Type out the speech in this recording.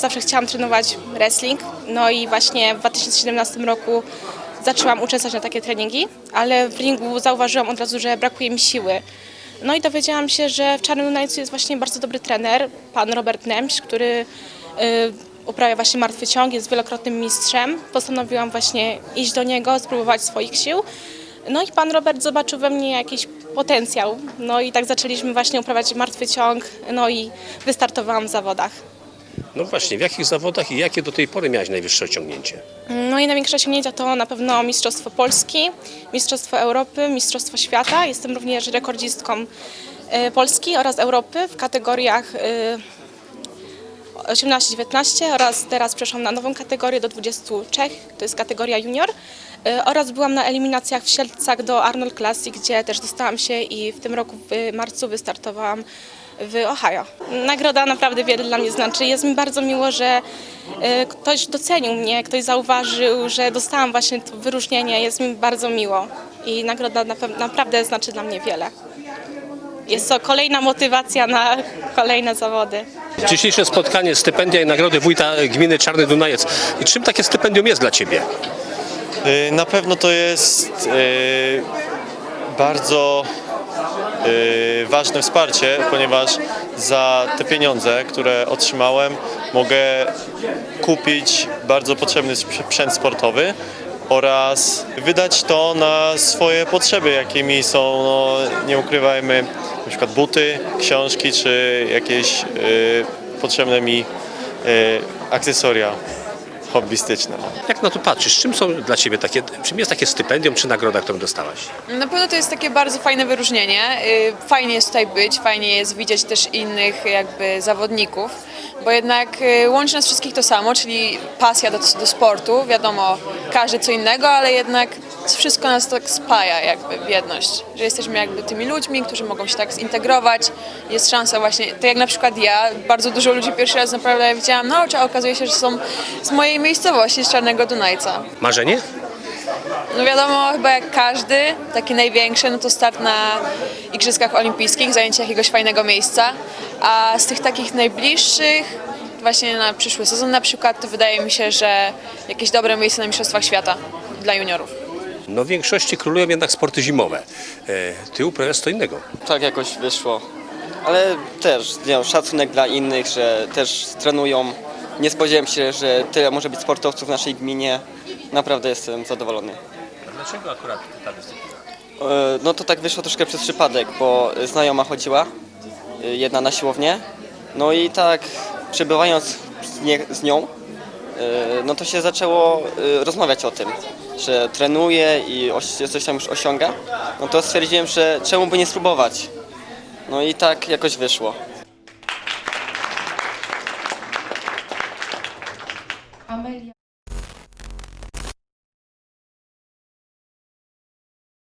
Zawsze chciałam trenować wrestling, no i właśnie w 2017 roku zaczęłam uczestniczyć na takie treningi, ale w ringu zauważyłam od razu, że brakuje mi siły. No i dowiedziałam się, że w Czarnym Dunajcu jest właśnie bardzo dobry trener, pan Robert Nemś, który y, uprawia właśnie martwy ciąg, jest wielokrotnym mistrzem. Postanowiłam właśnie iść do niego, spróbować swoich sił. No i pan Robert zobaczył we mnie jakiś potencjał. No i tak zaczęliśmy właśnie uprawiać martwy ciąg, no i wystartowałam w zawodach. No właśnie, w jakich zawodach i jakie do tej pory miałeś najwyższe osiągnięcie? No i największe osiągnięcia to na pewno Mistrzostwo Polski, Mistrzostwo Europy, Mistrzostwo Świata. Jestem również rekordzistką e, Polski oraz Europy w kategoriach e, 18-19 oraz teraz przeszłam na nową kategorię do 23, to jest kategoria junior. E, Oraz byłam na eliminacjach w Sielcach do Arnold Classic, gdzie też dostałam się i w tym roku w marcu wystartowałam w Ohio. Nagroda naprawdę wiele dla mnie znaczy. Jest mi bardzo miło, że e, ktoś docenił mnie, ktoś zauważył, że dostałam właśnie to wyróżnienie. Jest mi bardzo miło i nagroda naprawdę znaczy dla mnie wiele. Jest to kolejna motywacja na kolejne zawody. Dzisiejsze spotkanie, stypendia i nagrody wójta gminy Czarny Dunajec. I czym takie stypendium jest dla Ciebie? Y, Na pewno to jest y, bardzo y, ważne wsparcie, ponieważ za te pieniądze, które otrzymałem, mogę kupić bardzo potrzebny sprzęt sportowy oraz wydać to na swoje potrzeby, jakimi są, no, nie ukrywajmy, na przykład buty, książki czy jakieś y, potrzebne mi y, akcesoria hobbystyczne. Jak na to patrzysz? Czym są dla Ciebie takie, czym jest takie stypendium czy nagroda, którą dostałaś? Na pewno to jest takie bardzo fajne wyróżnienie. Y, Fajnie jest tutaj być, fajnie jest widzieć też innych jakby zawodników, bo jednak y, łączy nas wszystkich to samo, czyli pasja do, do sportu. Wiadomo, każdy co innego, ale jednak wszystko nas tak spaja jakby w jedność, że jesteśmy jakby tymi ludźmi, którzy mogą się tak zintegrować. Jest szansa właśnie, tak jak na przykład ja, bardzo dużo ludzi pierwszy raz naprawdę widziałam na oczy, a okazuje się, że są z mojej miejscowości, z Czarnego Dunajca. Marzenie? No wiadomo, chyba jak każdy, taki największy, no to start na Igrzyskach Olimpijskich, zajęcie jakiegoś fajnego miejsca. A z tych takich najbliższych, właśnie na przyszły sezon na przykład, to wydaje mi się, że jakieś dobre miejsce na Mistrzostwach Świata dla juniorów. No w większości królują jednak sporty zimowe. E, Ty uprawiasz co innego. tak jakoś wyszło. Ale też nie wiem, szacunek dla innych, że też trenują. Nie spodziewałem się, że tyle może być sportowców w naszej gminie. Naprawdę jestem zadowolony. Dlaczego akurat ta dyscyplina? E, No to tak wyszło troszkę przez przypadek, bo znajoma chodziła, e, jedna na siłownię. No i tak przebywając z nie- z nią, e, no to się zaczęło rozmawiać o tym, że trenuje i oś- coś tam już osiąga. No to stwierdziłem, że czemu by nie spróbować. No i tak jakoś wyszło. Amelia.